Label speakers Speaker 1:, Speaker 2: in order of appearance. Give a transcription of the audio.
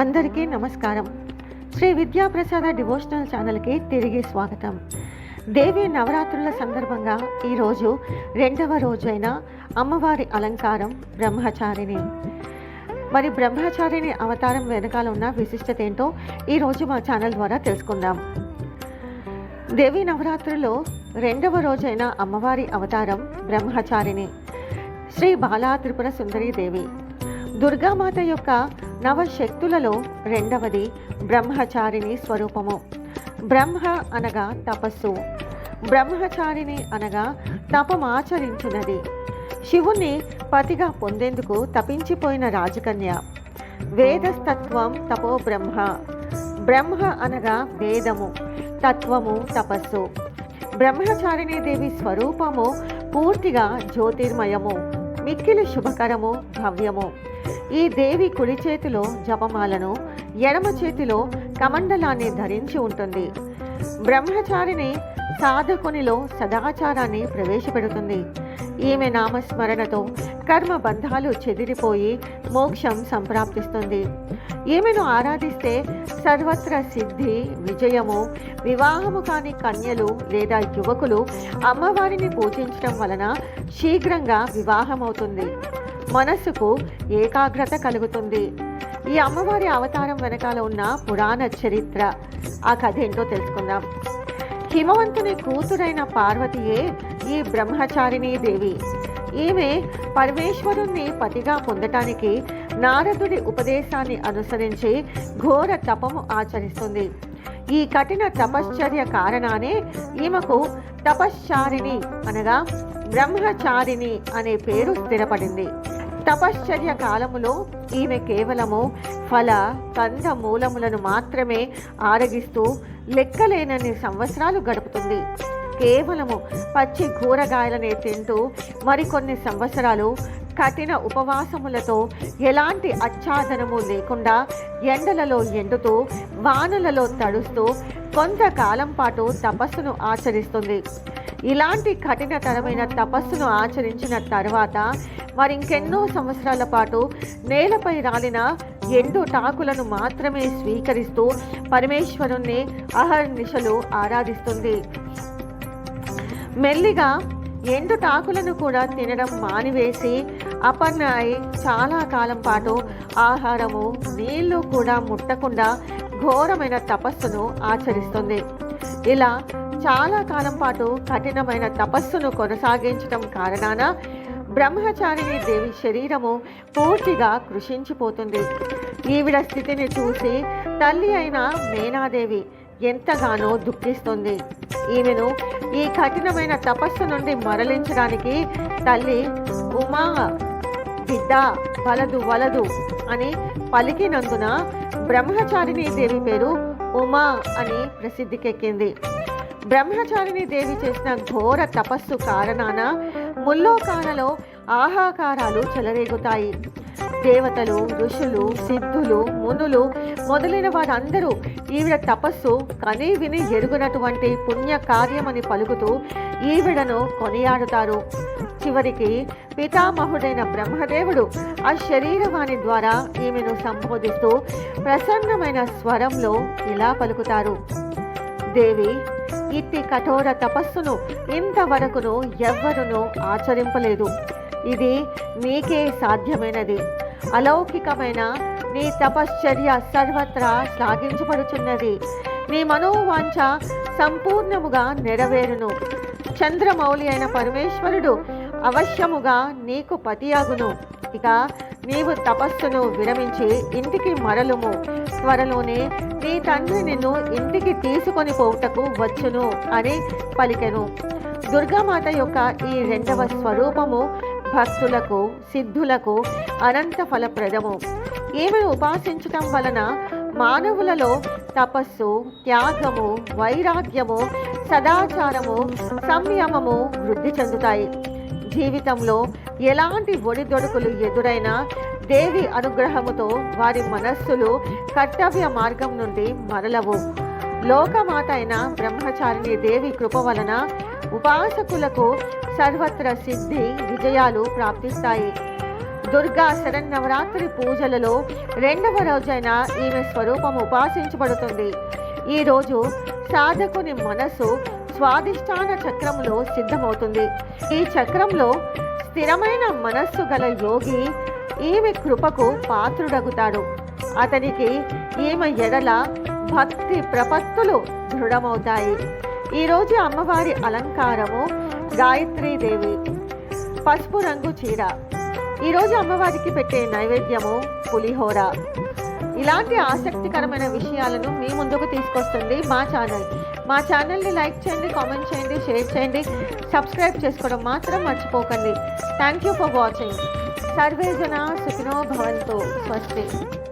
Speaker 1: అందరికీ నమస్కారం శ్రీ విద్యాప్రసాద డివోషనల్ ఛానల్కి తిరిగి స్వాగతం దేవి నవరాత్రుల సందర్భంగా ఈరోజు రెండవ రోజైన అమ్మవారి అలంకారం బ్రహ్మచారిణి మరి బ్రహ్మచారిణి అవతారం వెనకాల ఉన్న విశిష్టత ఏంటో ఈరోజు మా ఛానల్ ద్వారా తెలుసుకుందాం దేవి నవరాత్రులో రెండవ రోజైన అమ్మవారి అవతారం బ్రహ్మచారిణి శ్రీ బాలా త్రిపుర సుందరీ దేవి దుర్గామాత యొక్క నవశక్తులలో రెండవది బ్రహ్మచారిణి స్వరూపము బ్రహ్మ అనగా తపస్సు బ్రహ్మచారిణి అనగా తపమాచరించినది శివుణ్ణి పతిగా పొందేందుకు తపించిపోయిన రాజకన్య వేదస్తత్వం తపో బ్రహ్మ బ్రహ్మ అనగా వేదము తత్వము తపస్సు బ్రహ్మచారిణీ దేవి స్వరూపము పూర్తిగా జ్యోతిర్మయము మిక్కిలి శుభకరము భవ్యము ఈ దేవి కుడి చేతిలో జపమాలను ఎడమ చేతిలో కమండలాన్ని ధరించి ఉంటుంది బ్రహ్మచారిని సాధకునిలో సదాచారాన్ని ప్రవేశపెడుతుంది ఈమె నామస్మరణతో కర్మ బంధాలు చెదిరిపోయి మోక్షం సంప్రాప్తిస్తుంది ఈమెను ఆరాధిస్తే సర్వత్ర సిద్ధి విజయము వివాహము కాని కన్యలు లేదా యువకులు అమ్మవారిని పూజించడం వలన శీఘ్రంగా వివాహమవుతుంది మనస్సుకు ఏకాగ్రత కలుగుతుంది ఈ అమ్మవారి అవతారం వెనకాల ఉన్న పురాణ చరిత్ర ఆ కథ ఏంటో తెలుసుకుందాం హిమవంతుని కూతురైన పార్వతియే ఈ బ్రహ్మచారిణి దేవి ఈమె పరమేశ్వరుణ్ణి పతిగా పొందటానికి నారదుడి ఉపదేశాన్ని అనుసరించి ఘోర తపము ఆచరిస్తుంది ఈ కఠిన తపశ్చర్య కారణానే ఈమెకు తపశ్చారిణి అనగా బ్రహ్మచారిణి అనే పేరు స్థిరపడింది తపశ్చర్య కాలములో ఈమె కేవలము ఫల కంద మూలములను మాత్రమే ఆరగిస్తూ లెక్కలేనన్ని సంవత్సరాలు గడుపుతుంది కేవలము పచ్చి కూరగాయలనే తింటూ మరికొన్ని సంవత్సరాలు కఠిన ఉపవాసములతో ఎలాంటి అచ్చాదనము లేకుండా ఎండలలో ఎండుతూ వానలలో తడుస్తూ కొంతకాలం పాటు తపస్సును ఆచరిస్తుంది ఇలాంటి కఠినతరమైన తపస్సును ఆచరించిన తర్వాత మరింకెన్నో సంవత్సరాల పాటు నేలపై రాలిన ఎండు టాకులను మాత్రమే స్వీకరిస్తూ పరమేశ్వరుణ్ణి అహర్నిశలు ఆరాధిస్తుంది మెల్లిగా ఎండు టాకులను కూడా తినడం మానివేసి అపర్ణ అయి చాలా కాలం పాటు ఆహారము నీళ్లు కూడా ముట్టకుండా ఘోరమైన తపస్సును ఆచరిస్తుంది ఇలా చాలా కాలం పాటు కఠినమైన తపస్సును కొనసాగించడం కారణాన బ్రహ్మచారిణి దేవి శరీరము పూర్తిగా కృషించిపోతుంది ఈవిడ స్థితిని చూసి తల్లి అయిన మేనాదేవి ఎంతగానో దుఃఖిస్తుంది ఈమెను ఈ కఠినమైన తపస్సు నుండి మరలించడానికి తల్లి ఉమా బిడ్డ వలదు వలదు అని పలికినందున బ్రహ్మచారిణి దేవి పేరు ఉమా అని ప్రసిద్ధికెక్కింది బ్రహ్మచారిణి దేవి చేసిన ఘోర తపస్సు కారణాన ముల్లోకాలలో ఆహాకారాలు చెలరేగుతాయి దేవతలు ఋషులు సిద్ధులు మునులు మొదలైన వారందరూ ఈవిడ తపస్సు కనీ విని ఎరుగునటువంటి పుణ్య కార్యమని పలుకుతూ ఈవిడను కొనియాడుతారు చివరికి పితామహుడైన బ్రహ్మదేవుడు ఆ శరీరవాణి ద్వారా ఈమెను సంబోధిస్తూ ప్రసన్నమైన స్వరంలో ఇలా పలుకుతారు దేవి ఇట్టి కఠోర తపస్సును ఇంతవరకును ఎవ్వరునూ ఆచరింపలేదు ఇది నీకే సాధ్యమైనది అలౌకికమైన నీ తపశ్చర్య సర్వత్రా సాగించబడుచున్నది నీ మనోవాంఛ సంపూర్ణముగా నెరవేరును చంద్రమౌళి అయిన పరమేశ్వరుడు అవశ్యముగా నీకు పతియాగును ఇక నీవు తపస్సును విరమించి ఇంటికి మరలుము త్వరలోనే నీ తండ్రి నిన్ను ఇంటికి తీసుకొని పోవుటకు వచ్చును అని పలికెను దుర్గామాత యొక్క ఈ రెండవ స్వరూపము భక్తులకు సిద్ధులకు అనంత ఫలప్రదము ఈమెను ఉపాసించటం వలన మానవులలో తపస్సు త్యాగము వైరాగ్యము సదాచారము సంయమము వృద్ధి చెందుతాయి జీవితంలో ఎలాంటి ఒడిదొడుకులు ఎదురైనా దేవి అనుగ్రహముతో వారి మనస్సులు కర్తవ్య మార్గం నుండి మరలవు లోకమాత అయిన బ్రహ్మచారిణి దేవి కృప వలన ఉపాసకులకు సర్వత్ర సిద్ధి విజయాలు ప్రాప్తిస్తాయి దుర్గా శరన్నవరాత్రి పూజలలో రెండవ రోజైన ఈమె స్వరూపం ఉపాసించబడుతుంది ఈరోజు సాధకుని మనసు స్వాదిష్టాన చక్రంలో సిద్ధమవుతుంది ఈ చక్రంలో స్థిరమైన మనస్సు గల యోగి ఈమె కృపకు పాత్రుడగుతాడు అతనికి ఈమె ఎడల భక్తి ప్రపత్తులు దృఢమవుతాయి ఈరోజు అమ్మవారి అలంకారము గాయత్రీదేవి పసుపు రంగు చీర ఈరోజు అమ్మవారికి పెట్టే నైవేద్యము పులిహోర ఇలాంటి ఆసక్తికరమైన విషయాలను మీ ముందుకు తీసుకొస్తుంది మా ఛానల్ మా ఛానల్ని లైక్ చేయండి కామెంట్ చేయండి షేర్ చేయండి సబ్స్క్రైబ్ చేసుకోవడం మాత్రం మర్చిపోకండి థ్యాంక్ యూ ఫర్ వాచింగ్ జన సుఖినో భవంతు స్వస్తి